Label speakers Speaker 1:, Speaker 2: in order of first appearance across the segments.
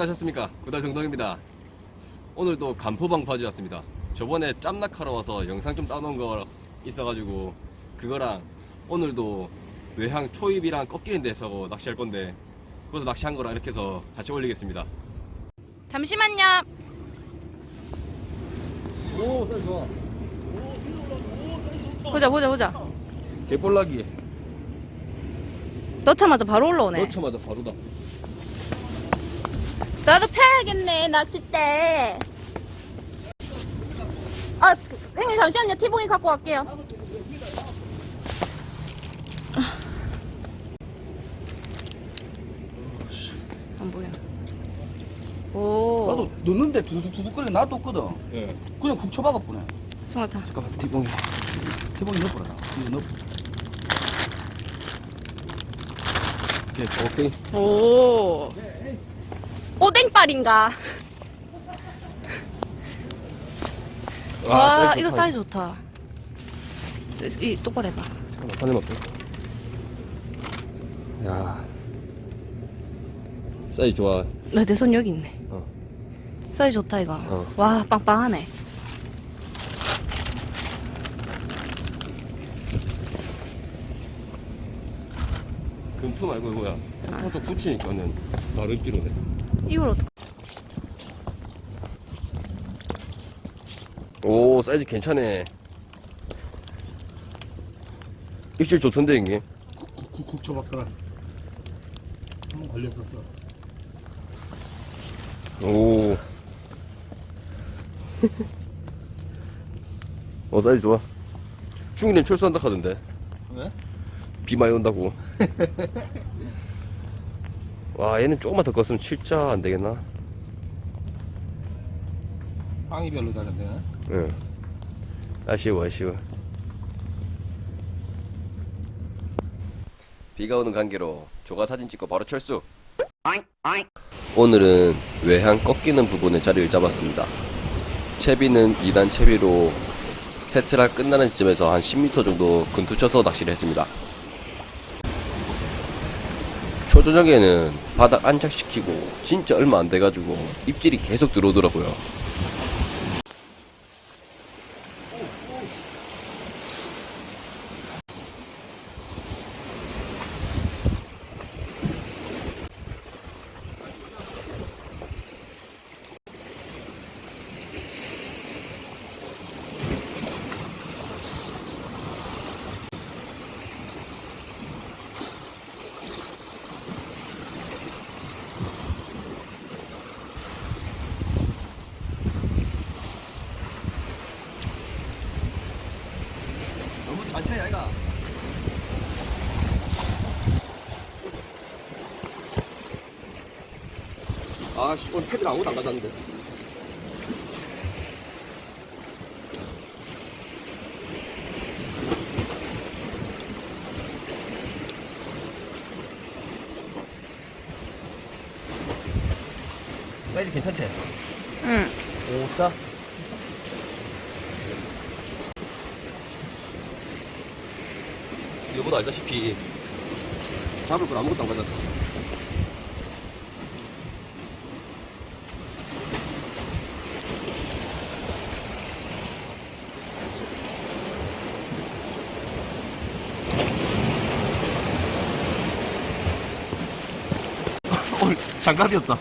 Speaker 1: 식사하셨습니까? 구달 정동입니다. 오늘도 간포방 바지 왔습니다. 저번에 짬낙하러 와서 영상 좀 따놓은 거 있어가지고 그거랑 오늘도 외항 초입이랑 꺾이는 데서 낚시할 건데 거기서 낚시한 거랑 이렇게 해서 같이 올리겠습니다.
Speaker 2: 잠시만요.
Speaker 1: 오, 사이 좋아.
Speaker 2: 보자 보자 보자.
Speaker 1: 개볼락이.
Speaker 2: 넣자마자 바로 올라오네.
Speaker 1: 넣자마자 바로다.
Speaker 2: 나도 펴야겠네 낚싯대. 아 형님 잠시만요 티봉이 갖고 갈게요. 안 보여. 오.
Speaker 3: 나도 넣는데 두둑두둑거리 놔뒀거든.
Speaker 1: 예.
Speaker 3: 그냥 쿡 쳐박아 보네.
Speaker 2: 송아타.
Speaker 1: 잠깐만, 티봉이.
Speaker 3: 태봉이 넣어버려라. 이거 넣어.
Speaker 1: 오케이, 오케이.
Speaker 2: 오. 오뎅빨인가? 와 이거 사이즈 좋다. 이 똑바로 해봐.
Speaker 1: 잠깐만, 파는 어때? 야. 사이즈 좋아.
Speaker 2: 내 손 여기 있네.
Speaker 1: 어.
Speaker 2: 사이즈 좋다 이거.
Speaker 1: 어.
Speaker 2: 와 빵빵하네.
Speaker 1: 금품 말고 이거야. 한쪽 붙이니까는 바로 입기로네.
Speaker 2: 이걸 어떻게?
Speaker 1: 오 사이즈 괜찮네. 입질 좋던데 이게.
Speaker 3: 쿡쿡 쳐박더라. 한번 걸렸었어.
Speaker 1: 오. 어 사이즈 좋아. 중이는 철수한다 하던데.
Speaker 3: 왜?
Speaker 1: 비 많이 온다고. 와 얘는 조금만 더 컸으면 7자 안 되겠나?
Speaker 3: 빵이 별로다 근데.
Speaker 1: 응. 아쉬워 아쉬워. 비가 오는 관계로 조가 사진 찍고 바로 철수. 오늘은 외항 꺾이는 부분에 자리를 잡았습니다. 채비는 2단 채비로 테트라 끝나는 지점에서 한 10m 정도 근투쳐서 낚시를 했습니다. 초저녁에는 바닥 안착시키고 진짜 얼마 안 돼가지고 입질이 계속 들어오더라고요. 아씨 오늘 패들 아무도 안 가져왔는데 사이즈 괜찮지?
Speaker 2: 응.
Speaker 1: 오자 여보도 알다시피 잡을 걸 아무것도 안 가져왔어
Speaker 3: 오늘 장갑이었다.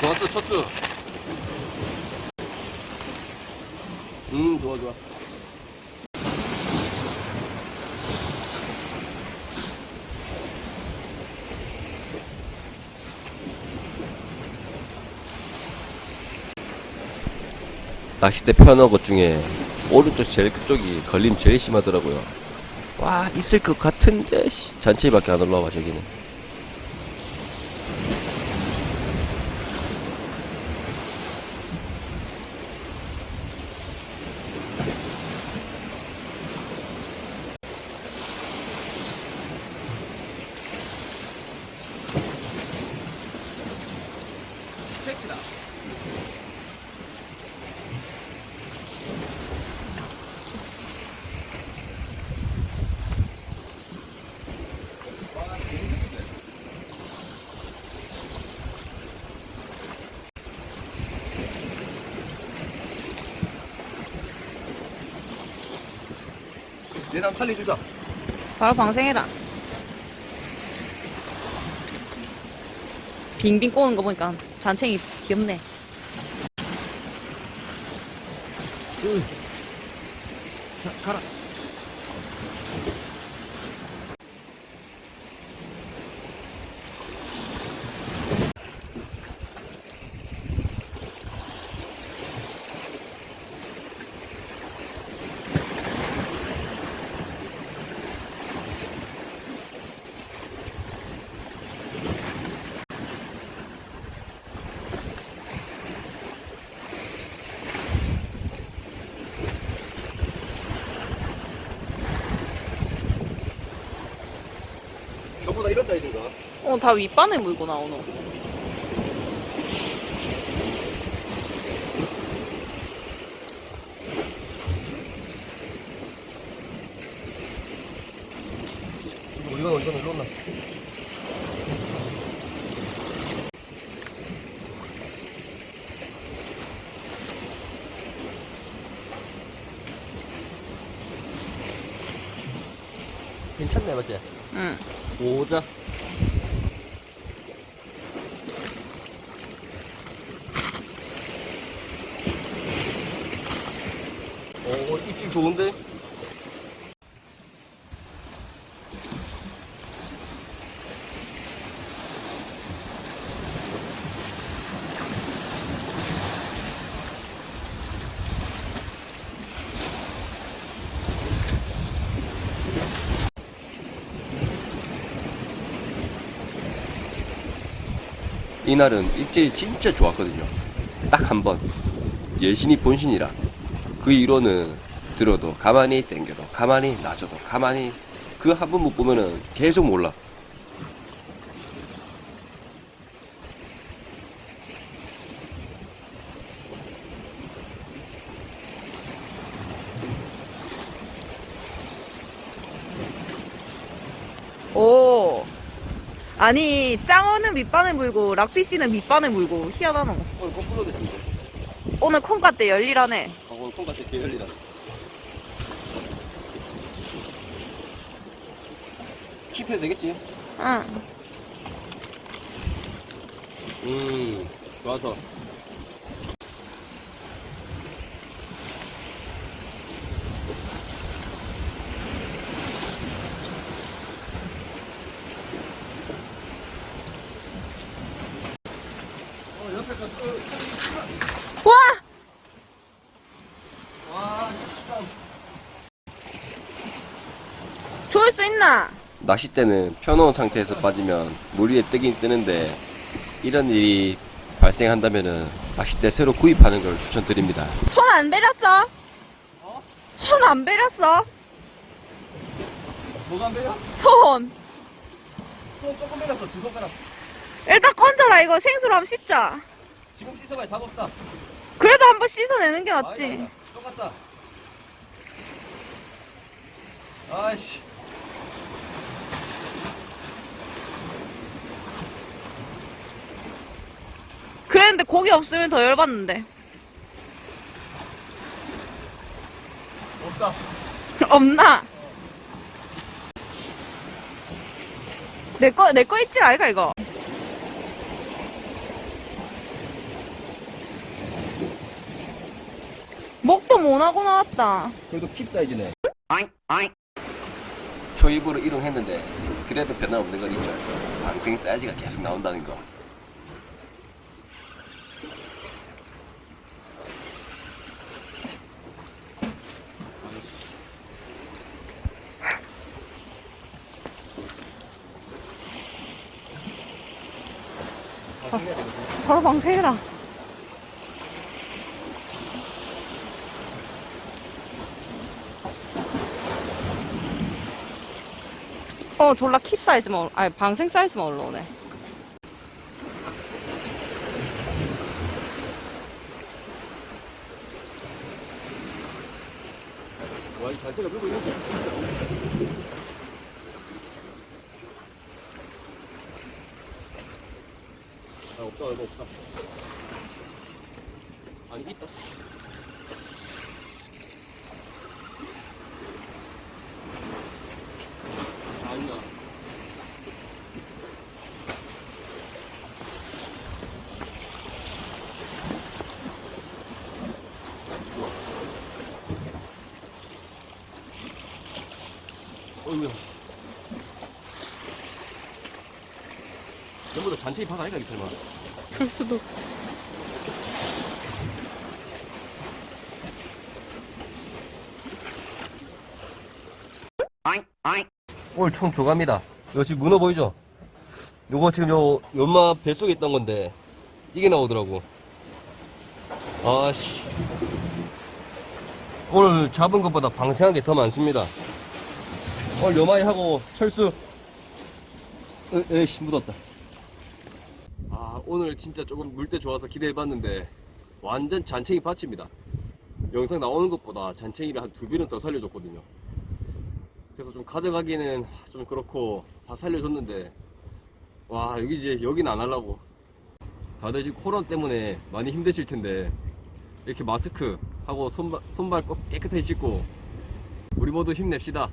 Speaker 1: 좋았어 쳤어 음 좋아 좋아. 낚싯대 펴놓은 것 중에 오른쪽 제일 끝쪽이 걸림 제일 심하더라고요. 와 있을 것 같은데 씨, 잔체밖에 안 올라와 저기는
Speaker 3: 얘나 살려주자.
Speaker 2: 바로 방생해라. 빙빙 꼬는 거 보니까 잔챙이 귀엽네.
Speaker 3: 자, 가라. 보다 이런 사이즈인가?
Speaker 2: 어, 다 윗바늘 물고 나오노.
Speaker 3: 이건 일로 온나? 괜찮네 맞지?
Speaker 2: 응.
Speaker 3: 오자 오 입질 좋은데?
Speaker 1: 이날은 입질이 진짜 좋았거든요. 딱 한 번. 예신이 본신이라. 그 이론은 들어도 가만히 땡겨도 가만히 놔줘도 가만히 그 한 번 못 보면은 계속 몰라.
Speaker 2: 오. 아니, 짱어는 밑바늘 물고, 락피씨는 밑바늘 물고, 희한하노.
Speaker 1: 오늘 거꾸로 됐는데.
Speaker 2: 오늘 콩가 때 열일하네.
Speaker 1: 아, 오늘 콩같이 개열리다. 킵해도 되겠지?
Speaker 2: 응.
Speaker 1: 음, 좋아서.
Speaker 2: 와!
Speaker 3: 와 진짜
Speaker 2: 좋을 수 있나?
Speaker 1: 낚싯대는 펴놓은 상태에서 빠지면 물 위에 뜨긴 뜨는데 이런 일이 발생한다면은 낚싯대 새로 구입하는 걸 추천드립니다.
Speaker 2: 손 안 베렸어? 손안 베렸어?
Speaker 3: 뭐가 안 배려?
Speaker 2: 손.
Speaker 3: 손 조금 배렸어 두 손가락
Speaker 2: 일단 건져라, 이거 생수로 한번 씻자.
Speaker 3: 지금 씻어봐야 답 없다
Speaker 2: 그래도 한번 씻어내는 게
Speaker 3: 아니다,
Speaker 2: 낫지.
Speaker 3: 아니다. 똑같다 아이씨
Speaker 2: 그랬는데 고기 없으면 더 열받는데.
Speaker 3: 없다
Speaker 2: 없나? 내 거, 내 거 입질 아이가, 이거? 목도 못하고 나왔다.
Speaker 3: 그래도 킵 사이즈네
Speaker 1: 초입으로 이동했는데 그래도 변함없는 건 있죠. 방생 사이즈가 계속 나온다는 거.
Speaker 3: 방송해야 되거든
Speaker 2: 바로 방생해라. 어, 졸라 키 사이즈만, 올- 아니, 방생 사이즈만 올라오네.
Speaker 1: 와, 이 자체가 물고 있는데. 아, 없다 이거 없어. 아니, 있다. 아니야. 어이구야. 전부 다 잔챙이 파가 아이가 이 설마
Speaker 2: 그럴 수도.
Speaker 1: 오늘 총 조갑니다. 이거 지금 문어 보이죠? 요거 지금 요 연마 뱃속에 있던 건데 이게 나오더라고. 아씨. 오늘 잡은 것보다 방생한 게 더 많습니다. 오늘 요마이 하고 철수. 에, 에이씨 묻었다. 아 오늘 진짜 조금 물때 좋아서 기대해봤는데 완전 잔챙이 밭입니다. 영상 나오는 것보다 잔챙이를 한 두 배는 더 살려줬거든요. 그래서 좀 가져가기는 좀 그렇고 다 살려줬는데 와 여기 이제 여기는 안 하려고 다들 지금 코로나 때문에 많이 힘드실 텐데 이렇게 마스크 하고 손발, 손발 꼭 깨끗하게 씻고 우리 모두 힘냅시다